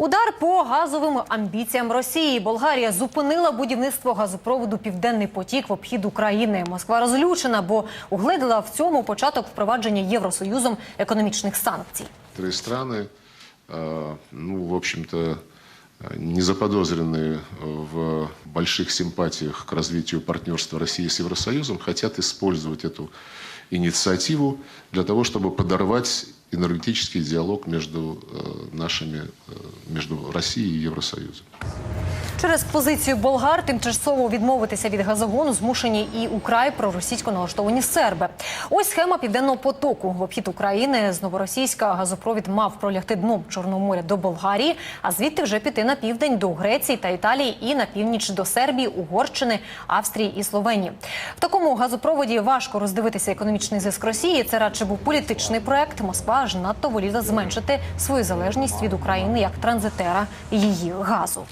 Удар по газовим амбіціям Росії. Болгарія зупинила будівництво газопроводу Південний потік в обхід України. Москва розлючена, бо угледила в цьому початок впровадження Євросоюзом економічних санкцій. Некоторые страны, э, ну, в общем-то, э, не заподозренные в больших симпатиях к развитию партнерства России с Евросоюзом, хотят использовать эту инициативу для того, чтобы подорвать энергетический диалог между э, нашими, э, между Россией и Евросоюзом. Через позицію болгар тимчасово відмовитися від газогону змушені і украй проросійсько налаштовані серби. Ось схема південного потоку в обхід України з новоросійська газопровід мав пролягти дном Чорного моря до Болгарії, а звідти вже піти на південь до Греції та Італії і на північ до Сербії, Угорщини, Австрії і Словенії. В такому газопроводі важко роздивитися економічний зиск Росії. Це радше був політичний проект. Москва ж надто воліла зменшити свою залежність від України як транзитера її газу.